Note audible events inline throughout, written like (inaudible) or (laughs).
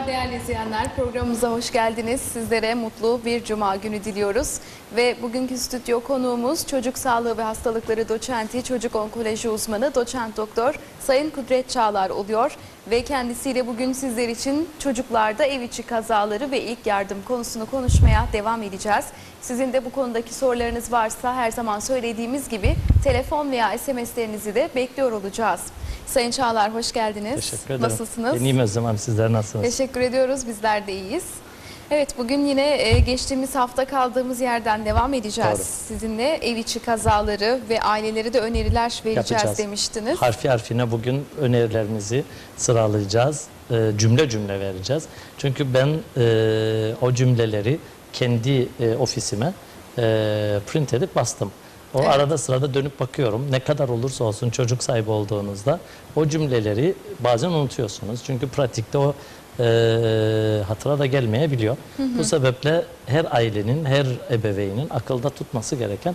Merhabalar değerli izleyenler. Programımıza hoş geldiniz. Sizlere mutlu bir cuma günü diliyoruz. Ve bugünkü stüdyo konuğumuz çocuk sağlığı ve hastalıkları doçenti, çocuk onkoloji uzmanı doçent doktor Sayın Kudret Çağlar oluyor. Ve kendisiyle bugün sizler için çocuklarda ev içi kazaları ve ilk yardım konusunu konuşmaya devam edeceğiz. Sizin de bu konudaki sorularınız varsa her zaman söylediğimiz gibi telefon veya SMS'lerinizi de bekliyor olacağız. Sayın Çağlar hoş geldiniz. Teşekkür ederim. Nasılsınız? İyiyim Özlem Hanım. Sizler nasılsınız? Teşekkür ediyoruz. Bizler de iyiyiz. Evet bugün yine e, geçtiğimiz hafta kaldığımız yerden devam edeceğiz. Doğru. Sizinle ev içi kazaları ve ailelere de öneriler vereceğiz Yapacağız. demiştiniz. Harfi harfine bugün önerilerimizi sıralayacağız. Ee, cümle cümle vereceğiz. Çünkü ben e, o cümleleri kendi e, ofisime e, print edip bastım. O Evet. arada sırada dönüp bakıyorum. Ne kadar olursa olsun çocuk sahibi olduğunuzda o cümleleri bazen unutuyorsunuz. Çünkü pratikte o e, hatıra da gelmeyebiliyor. Bu sebeple her ailenin, her ebeveynin akılda tutması gereken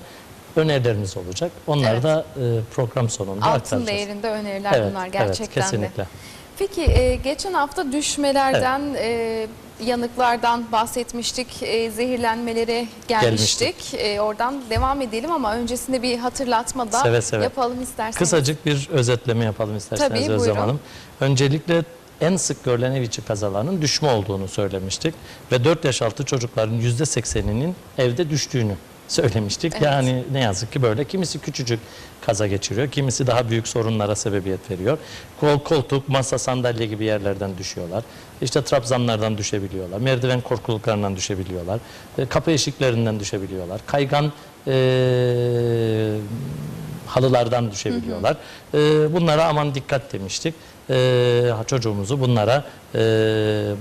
önerilerimiz olacak. Onları Evet. da e, program sonunda Altın aktaracağız. değerinde öneriler Evet, bunlar evet, gerçekten de. kesinlikle. Peki e, geçen hafta düşmelerden, e, yanıklardan bahsetmiştik, e, zehirlenmelere gelmiştik. E, oradan devam edelim ama öncesinde bir hatırlatma da Seve seve. yapalım isterseniz. Kısacık bir özetleme yapalım isterseniz Tabii, Özlem buyurun. Hanım. Öncelikle en sık görülen ev içi kazalarının düşme olduğunu söylemiştik. Ve 4 yaş altı çocukların %80'inin evde düştüğünü söylemiştik. Evet. Yani ne yazık ki böyle. Kimisi küçücük kaza geçiriyor, kimisi daha büyük sorunlara sebebiyet veriyor. Kol, koltuk, masa, sandalye gibi yerlerden düşüyorlar. İşte trabzanlardan düşebiliyorlar, merdiven korkuluklarından düşebiliyorlar, e, kapı eşiklerinden düşebiliyorlar, kaygan e, halılardan düşebiliyorlar. E, bunlara aman dikkat demiştik. E, çocuğumuzu bunlara e,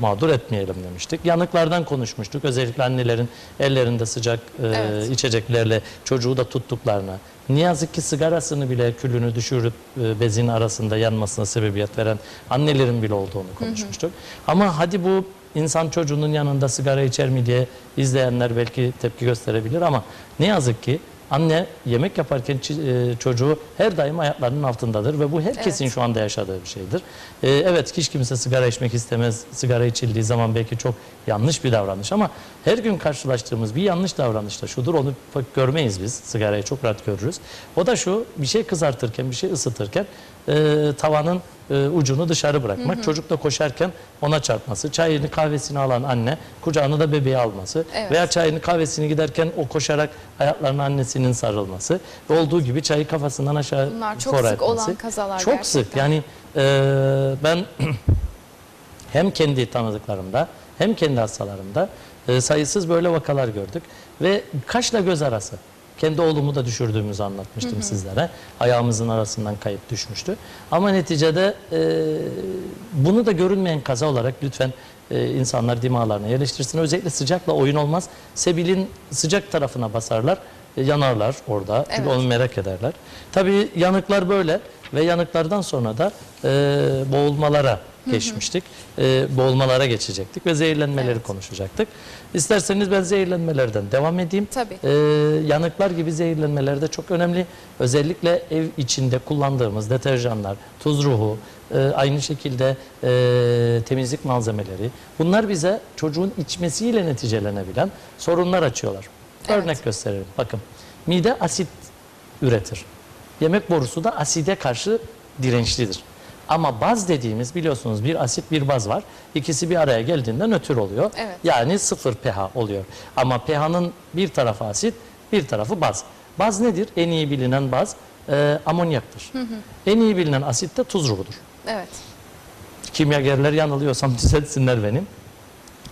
mağdur etmeyelim demiştik. Yanıklardan konuşmuştuk. Özellikle annelerin ellerinde sıcak e, Evet. içeceklerle çocuğu da tuttuklarına. Ne yazık ki sigarasını bile külünü düşürüp e, bezin arasında yanmasına sebebiyet veren annelerin bile olduğunu konuşmuştuk. Ama hadi bu insan çocuğunun yanında sigara içer mi diye izleyenler belki tepki gösterebilir ama ne yazık ki anne yemek yaparken e, çocuğu her daim ayaklarının altındadır ve bu herkesin Evet. şu anda yaşadığı bir şeydir. E, evet hiç kimse sigara içmek istemez. Sigara içildiği zaman belki çok yanlış bir davranış ama her gün karşılaştığımız bir yanlış davranışta şudur onu pek görmeyiz biz. Sigarayı çok rahat görürüz. O da şu bir şey kızartırken bir şey ısıtırken e, tavanın e, ucunu dışarı bırakmak. Çocuk da koşarken ona çarpması. Çayını kahvesini alan anne kucağına da bebeği alması. Evet. Veya çayını kahvesini giderken o koşarak ayaklarına annesinin sarılması. Ve olduğu gibi çayı kafasından aşağı Bunlar çok sık etmesi. olan kazalar Çok gerçekten. sık yani e, ben (clears throat) hem kendi tanıdıklarımda hem kendi hastalarımda e, sayısız böyle vakalar gördük. Ve kaşla göz arası. Kendi oğlumu da düşürdüğümüzü anlatmıştım sizlere. Ayağımızın arasından kayıp düşmüştü. Ama neticede e, bunu da görünmeyen kaza olarak lütfen e, insanlar dimalarına yerleştirsin. Özellikle sıcakla oyun olmaz. Sebilin sıcak tarafına basarlar. e, yanarlar orada. Çünkü Evet. onu merak ederler. Tabii yanıklar böyle ve yanıklardan sonra da e, boğulmalara geçmiştik. E, boğulmalara geçecektik ve zehirlenmeleri Evet. konuşacaktık. İsterseniz ben zehirlenmelerden devam edeyim. Tabii. E, yanıklar gibi zehirlenmeler de çok önemli. Özellikle ev içinde kullandığımız deterjanlar, tuz ruhu, e, aynı şekilde e, temizlik malzemeleri. Bunlar bize çocuğun içmesiyle neticelenebilen sorunlar açıyorlar. Evet. Örnek gösterelim. Bakın mide asit üretir. Yemek borusu da aside karşı dirençlidir. Ama baz dediğimiz biliyorsunuz bir asit bir baz var. İkisi bir araya geldiğinde nötr oluyor. Evet. Yani sıfır pH oluyor. Ama pH'nın bir tarafı asit bir tarafı baz. Baz nedir? En iyi bilinen baz e, amonyaktır. En iyi bilinen asit de tuz ruhudur. Evet. Kimyagerler yanılıyorsam (laughs) düzeltsinler benim.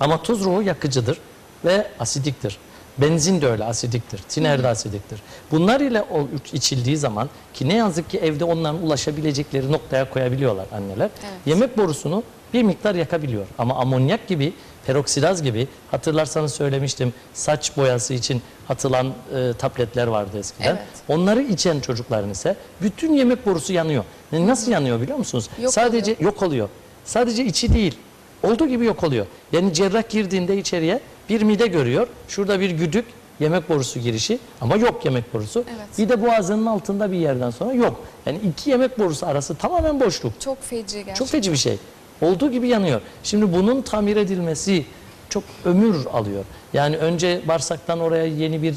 Ama tuz ruhu yakıcıdır ve asidiktir. Benzin de öyle asidiktir. Tiner de asidiktir. Bunlar ile o içildiği zaman ki ne yazık ki evde onların ulaşabilecekleri noktaya koyabiliyorlar anneler. Yemek borusunu bir miktar yakabiliyor. Ama amonyak gibi, peroksidaz gibi hatırlarsanız söylemiştim saç boyası için atılan e, tabletler vardı eskiden. Evet. Onları içen çocukların ise bütün yemek borusu yanıyor. Nasıl yanıyor biliyor musunuz? Yok Sadece yok oluyor. Sadece içi değil. Olduğu gibi yok oluyor. Yani cerrah girdiğinde içeriye bir mide görüyor. Şurada bir güdük yemek borusu girişi ama yok yemek borusu. Evet. Bir de boğazının altında bir yerden sonra yok. Yani iki yemek borusu arası tamamen boşluk. Çok feci gerçekten. Çok feci bir şey. Olduğu gibi yanıyor. Şimdi bunun tamir edilmesi çok ömür alıyor. Yani önce bağırsaktan oraya yeni bir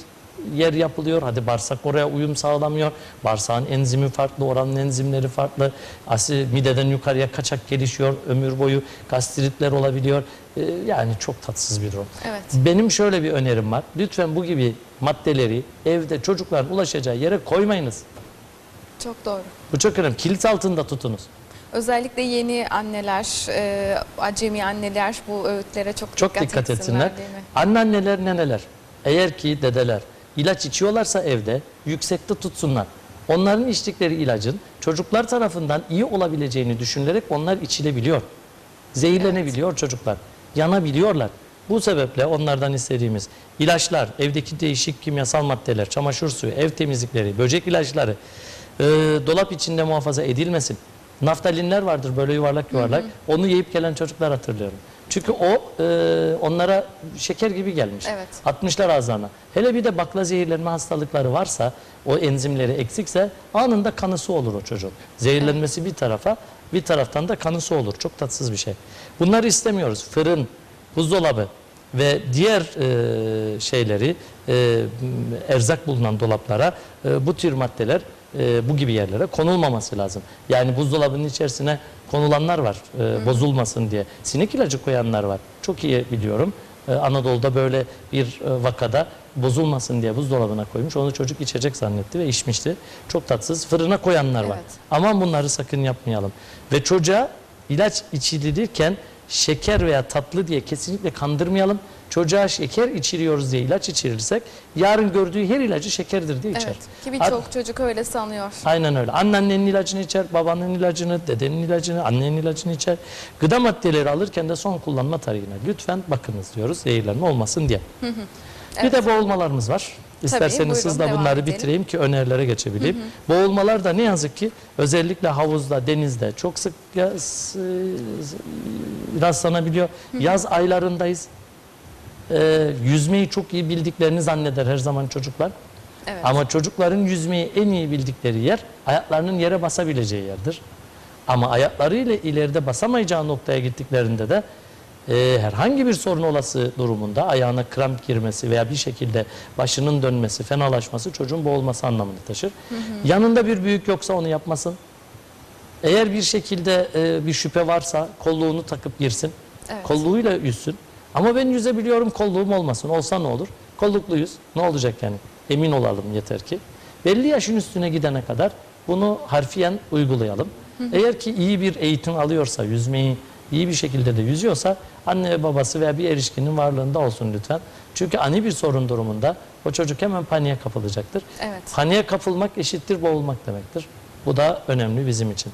yer yapılıyor. Hadi bağırsak oraya uyum sağlamıyor. Bağırsağın enzimi farklı, oranın enzimleri farklı. Asit mideden yukarıya kaçak gelişiyor. Ömür boyu gastritler olabiliyor. Ee, yani çok tatsız bir durum. Evet. Benim şöyle bir önerim var. Lütfen bu gibi maddeleri evde çocukların ulaşacağı yere koymayınız. Çok doğru. Bu çok önemli. Kilit altında tutunuz. Özellikle yeni anneler, e, acemi anneler bu öğütlere çok, Çok dikkat, etsinler. değil mi? Anneanneler, neneler, eğer ki dedeler ilaç içiyorlarsa evde yüksekte tutsunlar. Onların içtikleri ilacın çocuklar tarafından iyi olabileceğini düşünülerek onlar içilebiliyor. Zehirlenebiliyor çocuklar. Yanabiliyorlar. Bu sebeple onlardan istediğimiz ilaçlar, evdeki değişik kimyasal maddeler, çamaşır suyu, ev temizlikleri, böcek ilaçları e, dolap içinde muhafaza edilmesin. Naftalinler vardır böyle yuvarlak yuvarlak. Onu yiyip gelen çocuklar hatırlıyorum. Çünkü o e, onlara şeker gibi gelmiş. Evet. Atmışlar ağızlarına. Hele bir de bakla zehirlenme hastalıkları varsa, o enzimleri eksikse anında kanısı olur o çocuğun. Zehirlenmesi bir tarafa, bir taraftan da kanısı olur. Çok tatsız bir şey. Bunları istemiyoruz. Fırın, buzdolabı ve diğer e, şeyleri, e, erzak bulunan dolaplara e, bu tür maddeler e, bu gibi yerlere konulmaması lazım. Yani buzdolabının içerisine konulanlar var e, bozulmasın diye. Sinek ilacı koyanlar var. Çok iyi biliyorum. E, Anadolu'da böyle bir e, vakada bozulmasın diye buzdolabına koymuş. Onu çocuk içecek zannetti ve içmişti. Çok tatsız. Fırına koyanlar var. Evet. Aman bunları sakın yapmayalım. Ve çocuğa ilaç içilirken şeker veya tatlı diye kesinlikle kandırmayalım. Çocuğa şeker içiriyoruz diye ilaç içirirsek yarın gördüğü her ilacı şekerdir diye içer. Evet. Ki birçok çocuk öyle sanıyor. Aynen öyle. Anneannenin ilacını içer, babanın ilacını, dedenin ilacını, annenin ilacını içer. Gıda maddeleri alırken de son kullanma tarihine lütfen bakınız diyoruz zehirlenme olmasın diye. Bir de boğulmalarımız var. İsterseniz buyurun, hızla devam bunları edelim. bitireyim ki önerilere geçebileyim. Boğulmalar da ne yazık ki özellikle havuzda, denizde çok sık ya- s- rastlanabiliyor. Yaz aylarındayız. Ee, yüzmeyi çok iyi bildiklerini zanneder her zaman çocuklar. Evet. Ama çocukların yüzmeyi en iyi bildikleri yer ayaklarının yere basabileceği yerdir. Ama ayaklarıyla ileride basamayacağı noktaya gittiklerinde de e, herhangi bir sorun olası durumunda ayağına kramp girmesi veya bir şekilde başının dönmesi, fenalaşması çocuğun boğulması anlamını taşır. Yanında bir büyük yoksa onu yapmasın. Eğer bir şekilde e, bir şüphe varsa kolluğunu takıp girsin. Evet. Kolluğuyla yüzsün. Ama ben yüzebiliyorum kolluğum olmasın. Olsa ne olur? Kolluklu yüz. Ne olacak yani? Emin olalım yeter ki. Belli yaşın üstüne gidene kadar bunu harfiyen uygulayalım. Eğer ki iyi bir eğitim alıyorsa, yüzmeyi iyi bir şekilde de yüzüyorsa anne ve babası veya bir erişkinin varlığında olsun lütfen. Çünkü ani bir sorun durumunda o çocuk hemen paniğe kapılacaktır. Evet. Paniğe kapılmak eşittir boğulmak demektir. Bu da önemli bizim için.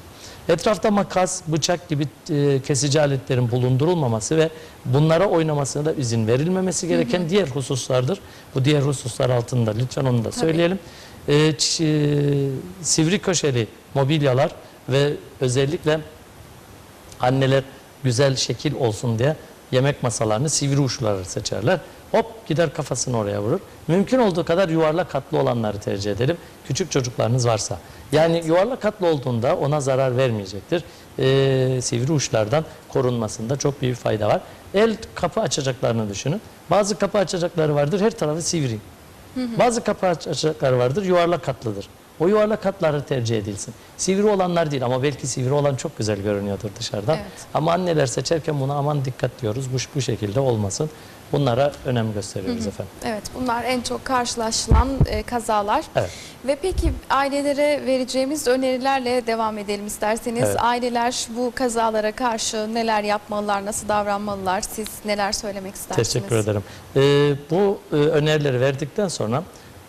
Etrafta makas, bıçak gibi e, kesici aletlerin bulundurulmaması ve bunlara oynamasına da izin verilmemesi gereken diğer hususlardır. Bu diğer hususlar altında lütfen onu da söyleyelim. E, e, sivri köşeli mobilyalar ve özellikle anneler güzel şekil olsun diye yemek masalarını sivri uçları seçerler. Hop gider kafasını oraya vurur. Mümkün olduğu kadar yuvarlak hatlı olanları tercih edelim. Küçük çocuklarınız varsa. Yani yuvarlak hatlı olduğunda ona zarar vermeyecektir. Ee, sivri uçlardan korunmasında çok büyük fayda var. El kapı açacaklarını düşünün. Bazı kapı açacakları vardır her tarafı sivri. Bazı kapı aç- açacakları vardır yuvarlak hatlıdır. O yuvarlak hatları tercih edilsin. Sivri olanlar değil ama belki sivri olan çok güzel görünüyordur dışarıdan. Evet. Ama anneler seçerken buna aman dikkat diyoruz. Bu, bu şekilde olmasın. Bunlara önem gösteriyoruz efendim. Evet, bunlar en çok karşılaşılan e, kazalar. Evet. Ve peki ailelere vereceğimiz önerilerle devam edelim isterseniz. Evet. Aileler bu kazalara karşı neler yapmalılar, nasıl davranmalılar? Siz neler söylemek istersiniz? Teşekkür ederim. Ee, bu e, önerileri verdikten sonra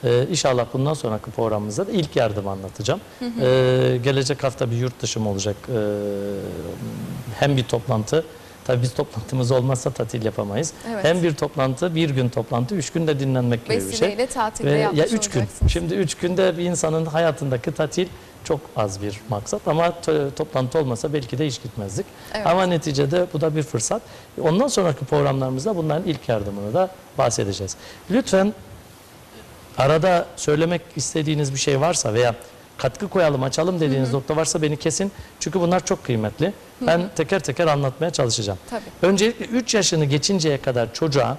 e, inşallah bundan sonraki programımızda da ilk yardım anlatacağım. Ee, gelecek hafta bir yurt dışım olacak. Ee, hem bir toplantı Tabii biz toplantımız olmazsa tatil yapamayız. Evet. Hem bir toplantı, bir gün toplantı, üç günde dinlenmek gibi bir şey. Vesileyle tatilde Ve yapmış ya üç gün. Şimdi üç günde bir insanın hayatındaki tatil çok az bir maksat ama to- toplantı olmasa belki de hiç gitmezdik. Evet. Ama neticede bu da bir fırsat. Ondan sonraki programlarımızda bunların ilk yardımını da bahsedeceğiz. Lütfen arada söylemek istediğiniz bir şey varsa veya katkı koyalım, açalım dediğiniz nokta varsa beni kesin. Çünkü bunlar çok kıymetli. Ben teker teker anlatmaya çalışacağım. Tabii. Öncelikle 3 yaşını geçinceye kadar çocuğa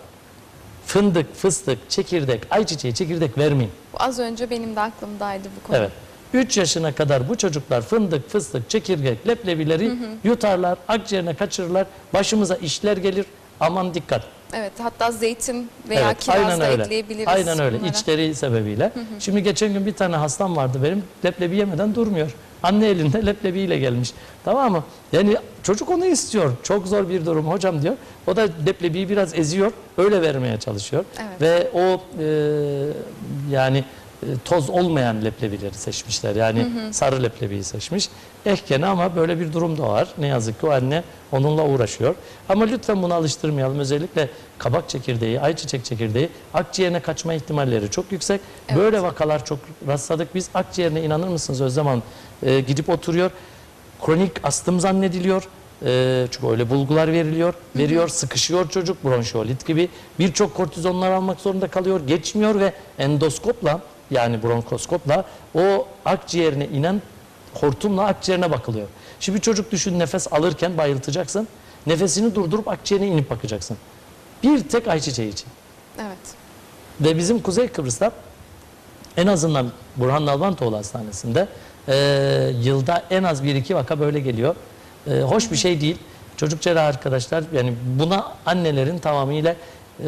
fındık, fıstık, çekirdek, ayçiçeği, çekirdek vermeyin. Bu az önce benim de aklımdaydı bu konu. Evet. 3 yaşına kadar bu çocuklar fındık, fıstık, çekirdek, leblebileri yutarlar, akciğerine kaçırırlar. Başımıza işler gelir. Aman dikkat. Evet, hatta zeytin veya Evet, kiraz aynen da öyle. ekleyebiliriz. Aynen öyle. bunlara. İçleri sebebiyle. Şimdi geçen gün bir tane hastam vardı benim. Leblebi yemeden durmuyor. Anne elinde leblebiyle gelmiş. Tamam mı? Yani çocuk onu istiyor. Çok zor bir durum hocam diyor. O da leblebiyi biraz eziyor. Öyle vermeye çalışıyor. Evet. Ve o e, yani toz olmayan leblebileri seçmişler. Yani sarı leblebiyi seçmiş. Ehkene ama böyle bir durum da var. Ne yazık ki o anne onunla uğraşıyor. Ama lütfen bunu alıştırmayalım. Özellikle kabak çekirdeği, ayçiçek çekirdeği akciğerine kaçma ihtimalleri çok yüksek. Evet. Böyle vakalar çok rastladık. Biz akciğerine inanır mısınız Özlem Hanım? E, gidip oturuyor. Kronik astım zannediliyor. E, çünkü öyle bulgular veriliyor. Veriyor, sıkışıyor çocuk bronşiolit gibi. Birçok kortizonlar almak zorunda kalıyor. Geçmiyor ve endoskopla yani bronkoskopla o akciğerine inen hortumla akciğerine bakılıyor. Şimdi bir çocuk düşün nefes alırken bayıltacaksın. Nefesini durdurup akciğerine inip bakacaksın. Bir tek ayçiçeği için. Evet. Ve bizim Kuzey Kıbrıs'ta en azından Burhan Nalbantoğlu Hastanesi'nde e, yılda en az bir iki vaka böyle geliyor. E, hoş bir şey değil. Çocuk cerrahı arkadaşlar yani buna annelerin tamamıyla e,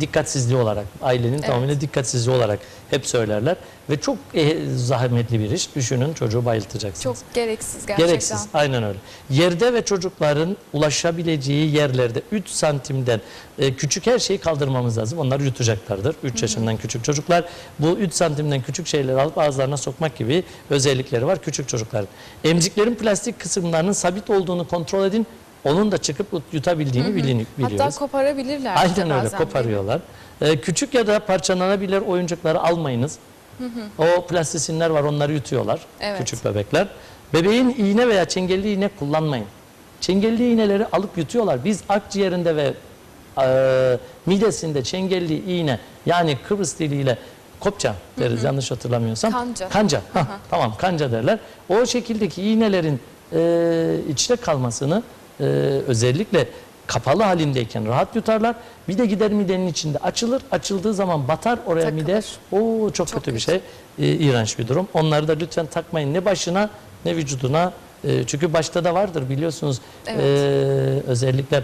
dikkatsizliği olarak, ailenin Evet. tamamıyla dikkatsizliği olarak hep söylerler. Ve çok e, zahmetli bir iş. Düşünün çocuğu bayıltacaksınız. Çok gereksiz gerçekten. Gereksiz. Aynen öyle. Yerde ve çocukların ulaşabileceği yerlerde 3 santimden e, küçük her şeyi kaldırmamız lazım. Onlar yutacaklardır. 3 yaşından küçük çocuklar bu 3 santimden küçük şeyleri alıp ağızlarına sokmak gibi özellikleri var küçük çocukların. Emciklerin plastik kısımlarının sabit olduğunu kontrol edin. Onun da çıkıp yutabildiğini bilin, biliyoruz. Hatta koparabilirler. Aynen işte öyle bazen, koparıyorlar. Ee, küçük ya da parçalanabilir oyuncakları almayınız. O plastisinler var onları yutuyorlar Evet. küçük bebekler. Bebeğin iğne veya çengelli iğne kullanmayın. Çengelli iğneleri alıp yutuyorlar. Biz akciğerinde ve e, midesinde çengelli iğne yani Kıbrıs diliyle kopça deriz yanlış hatırlamıyorsam. Kanca. Kanca. Hah, tamam kanca derler. O şekildeki iğnelerin e, içte kalmasını e, özellikle kapalı halindeyken rahat yutarlar. Bir de gider midenin içinde açılır. Açıldığı zaman batar oraya Takılır. mide. Oo çok, Çok kötü bir kötü. şey. E, iğrenç bir durum. Onları da lütfen takmayın ne başına ne vücuduna. E, çünkü başta da vardır biliyorsunuz. Evet. E, özellikle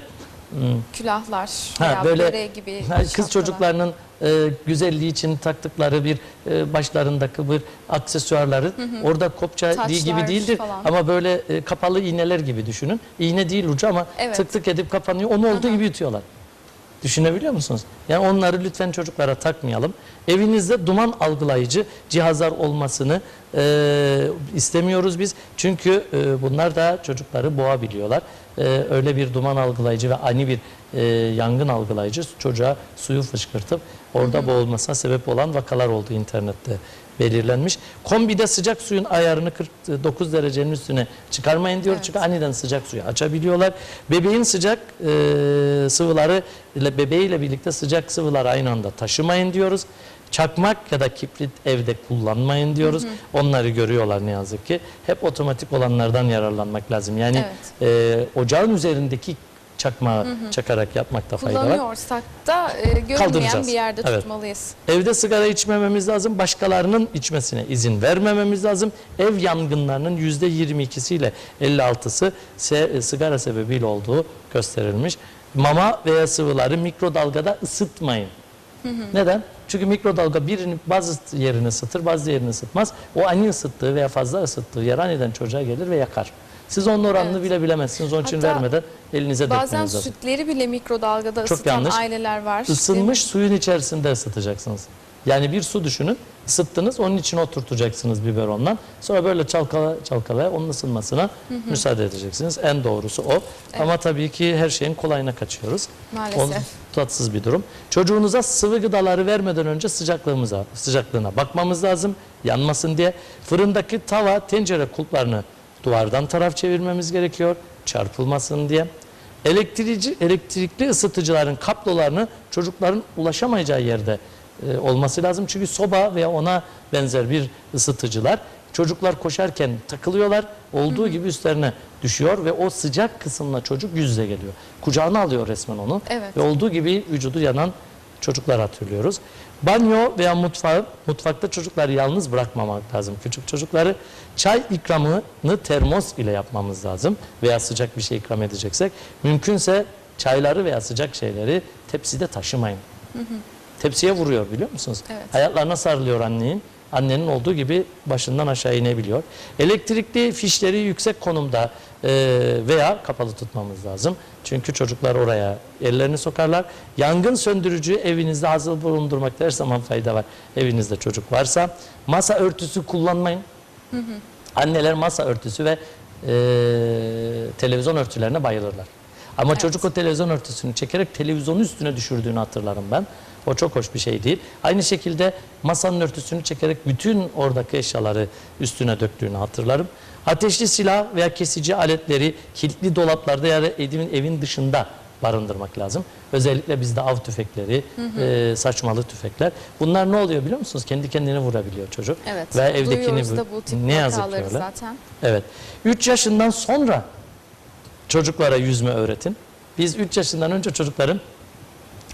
hmm, Külahlar Ha, veya böyle gibi ha, kız şapkalar. çocuklarının e, güzelliği için taktıkları bir e, başlarındaki bir aksesuarları orada kopça Taçlar değil gibi değildir falan. ama böyle e, kapalı iğneler gibi düşünün. İğne değil ucu ama Evet. tık tık edip kapanıyor. Onu olduğu gibi yutuyorlar. Düşünebiliyor musunuz? Yani onları lütfen çocuklara takmayalım. Evinizde duman algılayıcı cihazlar olmasını e, istemiyoruz biz. Çünkü e, bunlar da çocukları boğabiliyorlar. E, öyle bir duman algılayıcı ve ani bir e, yangın algılayıcı çocuğa suyu fışkırtıp orada boğulmasına sebep olan vakalar oldu internette belirlenmiş. Kombide sıcak suyun ayarını 49 derecenin üstüne çıkarmayın diyor. Evet. Çünkü aniden sıcak suyu açabiliyorlar. Bebeğin sıcak e, sıvıları ile bebeğiyle birlikte sıcak sıvıları aynı anda taşımayın diyoruz. Çakmak ya da kibrit evde kullanmayın diyoruz. Onları görüyorlar ne yazık ki. Hep otomatik olanlardan yararlanmak lazım. Yani e, ocağın üzerindeki çakmağı çakarak yapmakta fayda var. Kullanıyorsak da e, görünmeyen bir yerde Evet. tutmalıyız. Evde sigara içmememiz lazım. Başkalarının içmesine izin vermememiz lazım. Ev yangınlarının %22'siyle 56'sı se- sigara sebebiyle olduğu gösterilmiş. Mama veya sıvıları mikrodalgada ısıtmayın. Neden? Çünkü mikrodalga birini bazı yerini ısıtır, bazı yerini ısıtmaz. O ani ısıttığı veya fazla ısıttığı yer aniden çocuğa gelir ve yakar. Siz onun oranını Evet. bile bilemezsiniz. Onun için Hatta vermeden elinize Bazen dökmeniz lazım. sütleri bile mikrodalgada Çok ısıtan yanlış. aileler var. Isınmış suyun içerisinde ısıtacaksınız. Yani bir su düşünün, ısıttınız, onun içine oturtacaksınız biberondan. Sonra böyle çalkala çalkalaya onun ısınmasına müsaade edeceksiniz. En doğrusu o. Ama tabii ki her şeyin kolayına kaçıyoruz. Maalesef. O tatsız bir durum. Çocuğunuza sıvı gıdaları vermeden önce sıcaklığımıza, sıcaklığına bakmamız lazım. Yanmasın diye. Fırındaki tava, tencere kulplarını duvardan taraf çevirmemiz gerekiyor. Çarpılmasın diye. Elektrici, elektrikli ısıtıcıların kablolarını çocukların ulaşamayacağı yerde e, olması lazım. Çünkü soba veya ona benzer bir ısıtıcılar Çocuklar koşarken takılıyorlar. Olduğu gibi üstlerine düşüyor ve o sıcak kısımla çocuk yüz yüze geliyor. Kucağına alıyor resmen onu. Evet. Ve olduğu gibi vücudu yanan çocuklar hatırlıyoruz. Banyo veya mutfağı, mutfakta çocukları yalnız bırakmamak lazım. Küçük çocukları çay ikramını termos ile yapmamız lazım. Veya sıcak bir şey ikram edeceksek. Mümkünse çayları veya sıcak şeyleri tepside taşımayın. Tepsiye vuruyor biliyor musunuz? Evet. Ayaklarına sarılıyor annenin. Annenin olduğu gibi başından aşağı inebiliyor. Elektrikli fişleri yüksek konumda e, veya kapalı tutmamız lazım. Çünkü çocuklar oraya ellerini sokarlar. Yangın söndürücü evinizde hazır bulundurmakta her zaman fayda var. Evinizde çocuk varsa masa örtüsü kullanmayın. Anneler masa örtüsü ve e, televizyon örtülerine bayılırlar. Ama Evet. çocuk o televizyon örtüsünü çekerek televizyonun üstüne düşürdüğünü hatırlarım ben. O çok hoş bir şey değil. Aynı şekilde masanın örtüsünü çekerek bütün oradaki eşyaları üstüne döktüğünü hatırlarım. Ateşli silah veya kesici aletleri kilitli dolaplarda ya da evin, evin dışında barındırmak lazım. Özellikle bizde av tüfekleri, e, saçmalı tüfekler. Bunlar ne oluyor biliyor musunuz? Kendi kendini vurabiliyor çocuk. Evet. Ve evdekini bu- da bu tip ne yazık ki öyle. zaten. Evet. 3 yaşından sonra çocuklara yüzme öğretin. Biz 3 yaşından önce çocukların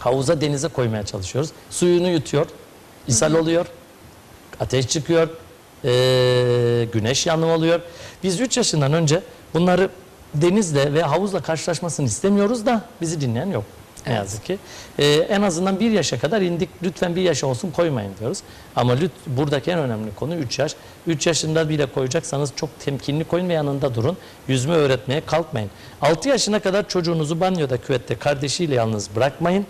havuza denize koymaya çalışıyoruz. Suyunu yutuyor, ishal oluyor, ateş çıkıyor, güneş yanımı oluyor. Biz 3 yaşından önce bunları denizle ve havuzla karşılaşmasını istemiyoruz da bizi dinleyen yok. Ne Evet. yazık ki. Eee, en azından bir yaşa kadar indik. Lütfen bir yaşa olsun koymayın diyoruz. Ama lüt, buradaki en önemli konu 3 yaş. 3 yaşında bile koyacaksanız çok temkinli koyun ve yanında durun. Yüzme öğretmeye kalkmayın. 6 yaşına kadar çocuğunuzu banyoda, küvette kardeşiyle yalnız bırakmayın.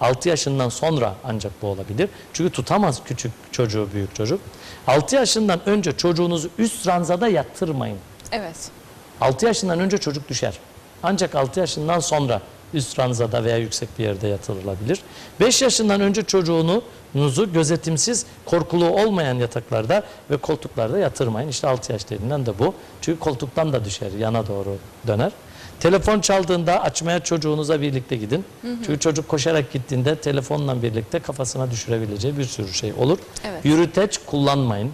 6 yaşından sonra ancak bu olabilir. Çünkü tutamaz küçük çocuğu büyük çocuk. 6 yaşından önce çocuğunuzu üst ranzada yatırmayın. Evet. 6 yaşından önce çocuk düşer. Ancak 6 yaşından sonra üst ranzada veya yüksek bir yerde yatırılabilir. 5 yaşından önce çocuğunuzu gözetimsiz, korkulu olmayan yataklarda ve koltuklarda yatırmayın. İşte 6 yaş dediğinden de bu. Çünkü koltuktan da düşer, yana doğru döner. Telefon çaldığında açmaya çocuğunuza birlikte gidin. Çünkü çocuk koşarak gittiğinde telefonla birlikte kafasına düşürebileceği bir sürü şey olur. Evet. Yürüteç kullanmayın.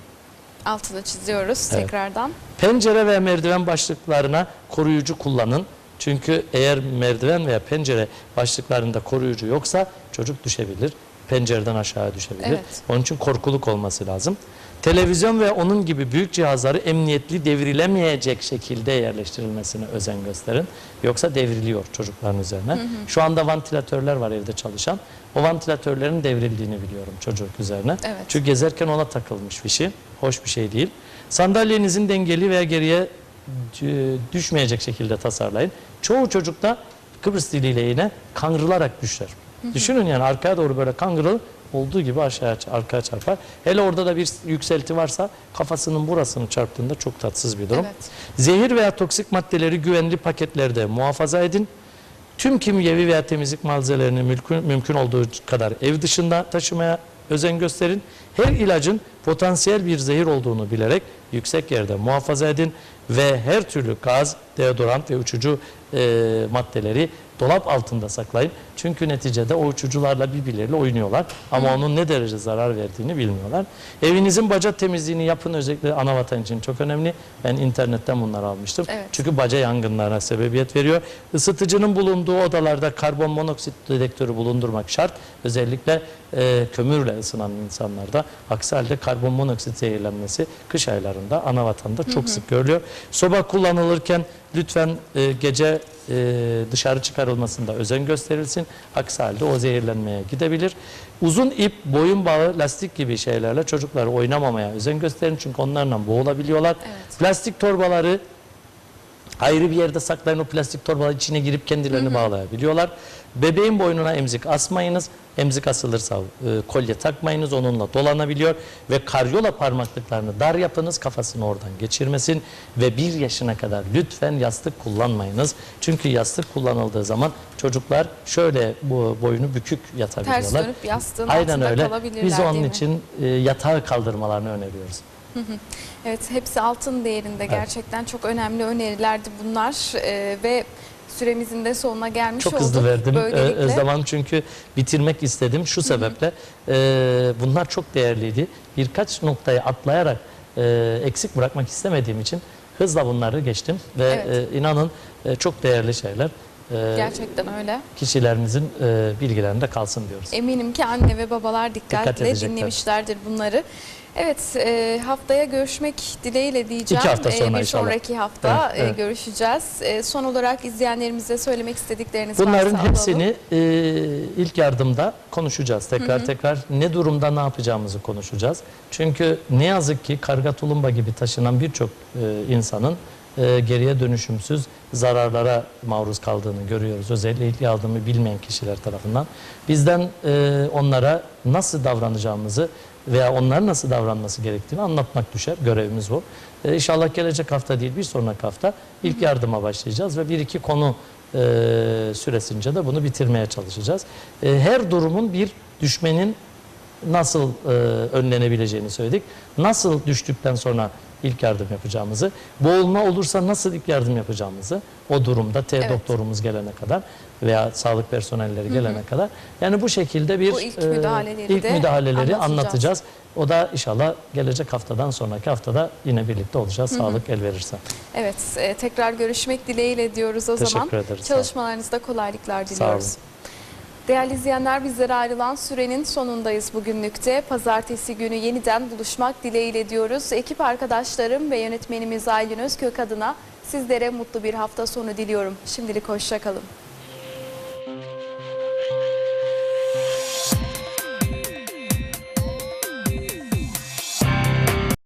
Altını çiziyoruz Evet. tekrardan. Pencere ve merdiven başlıklarına koruyucu kullanın. Çünkü eğer merdiven veya pencere başlıklarında koruyucu yoksa çocuk düşebilir. Pencereden aşağı düşebilir. Evet. Onun için korkuluk olması lazım. Televizyon ve onun gibi büyük cihazları emniyetli devrilemeyecek şekilde yerleştirilmesine özen gösterin. Yoksa devriliyor çocukların üzerine. Şu anda vantilatörler var evde çalışan. O vantilatörlerin devrildiğini biliyorum çocuk üzerine. Evet. Çünkü gezerken ona takılmış bir şey. Hoş bir şey değil. Sandalyenizin dengeli veya geriye düşmeyecek şekilde tasarlayın. Çoğu çocukta Kıbrıs diliyle yine kangırılarak düşer. Düşünün yani arkaya doğru böyle kangırıl olduğu gibi aşağıya arkaya çarpar. Hele orada da bir yükselti varsa kafasının burasını çarptığında çok tatsız bir durum. Evet. Zehir veya toksik maddeleri güvenli paketlerde muhafaza edin. Tüm kimyevi veya temizlik malzemelerini mümkün, mümkün olduğu kadar ev dışında taşımaya özen gösterin. Her ilacın potansiyel bir zehir olduğunu bilerek yüksek yerde muhafaza edin ve her türlü gaz, deodorant ve uçucu e, maddeleri dolap altında saklayın. Çünkü neticede o uçucularla birbirleriyle oynuyorlar ama onun ne derece zarar verdiğini bilmiyorlar. Evinizin baca temizliğini yapın özellikle ana vatan için çok önemli. Ben internetten bunları almıştım. Evet. Çünkü baca yangınlarına sebebiyet veriyor. Isıtıcının bulunduğu odalarda karbon monoksit dedektörü bulundurmak şart. Özellikle e, kömürle ısınan insanlarda. Aksi halde karbon monoksit zehirlenmesi kış aylarında ana vatanda çok sık görülüyor. Soba kullanılırken lütfen e, gece e, dışarı çıkarılmasında özen gösterilsin. Aksi halde o zehirlenmeye gidebilir. Uzun ip, boyun bağı, lastik gibi şeylerle çocukları oynamamaya özen gösterin. Çünkü onlarla boğulabiliyorlar. Evet. Plastik torbaları ayrı bir yerde saklayın o plastik torbalar içine girip kendilerini bağlayabiliyorlar. Bebeğin boynuna emzik asmayınız. Emzik asılırsa e, kolye takmayınız onunla dolanabiliyor ve karyola parmaklıklarını dar yapınız kafasını oradan geçirmesin ve bir yaşına kadar lütfen yastık kullanmayınız. Çünkü yastık kullanıldığı zaman çocuklar şöyle bu boynu bükük yatabiliyorlar. Ters dönüp yastığın Aynen altında öyle. kalabilirler Biz onun için e, yatağı kaldırmalarını öneriyoruz. Evet hepsi altın değerinde gerçekten çok önemli önerilerdi bunlar Ee, ve süremizin de sonuna gelmiş Çok olduk. hızlı verdim. Ö- Böylelikle Özlem çünkü bitirmek istedim. Şu sebeple e, bunlar çok değerliydi. Birkaç noktayı atlayarak e, eksik bırakmak istemediğim için hızla bunları geçtim ve Evet. e, inanın e, çok değerli şeyler. E, Gerçekten öyle. kişilerimizin e, bilgilerinde kalsın diyoruz. Eminim ki anne ve babalar Dikkat dikkatle edecekler. dinlemişlerdir bunları. Evet, e, haftaya görüşmek dileğiyle diyeceğim. İki hafta E, sonra bir inşallah. sonraki hafta Evet, e, evet. görüşeceğiz. E, son olarak izleyenlerimize söylemek istedikleriniz varsa Bunların hepsini e, ilk yardımda konuşacağız. Tekrar tekrar ne durumda ne yapacağımızı konuşacağız. Çünkü ne yazık ki karga tulumba gibi taşınan birçok e, insanın e, geriye dönüşümsüz zararlara maruz kaldığını görüyoruz. Özellikle yardımı bilmeyen kişiler tarafından. Bizden e, onlara nasıl davranacağımızı veya onların nasıl davranması gerektiğini anlatmak düşer. Görevimiz bu. E, inşallah gelecek hafta değil bir sonraki hafta ilk yardıma başlayacağız ve bir iki konu e, süresince de bunu bitirmeye çalışacağız. E, her durumun bir düşmenin nasıl e, önlenebileceğini söyledik. Nasıl düştükten sonra ilk yardım yapacağımızı, boğulma olursa nasıl ilk yardım yapacağımızı o durumda T Evet. doktorumuz gelene kadar veya sağlık personelleri gelene kadar yani bu şekilde bir Bu ilk e, müdahaleleri ilk de müdahaleleri anlatacağız. O da inşallah gelecek haftadan sonraki haftada yine birlikte olacağız. Sağlık el verirse. Evet, e, tekrar görüşmek dileğiyle diyoruz o Teşekkür zaman. ederiz, sağ olun. Çalışmalarınızda kolaylıklar Sağ diliyoruz. olun. Değerli izleyenler bizlere ayrılan sürenin sonundayız bugünlükte. Pazartesi günü yeniden buluşmak dileğiyle diyoruz. Ekip arkadaşlarım ve yönetmenimiz Aylin Özkök adına sizlere mutlu bir hafta sonu diliyorum. Şimdilik hoşçakalın.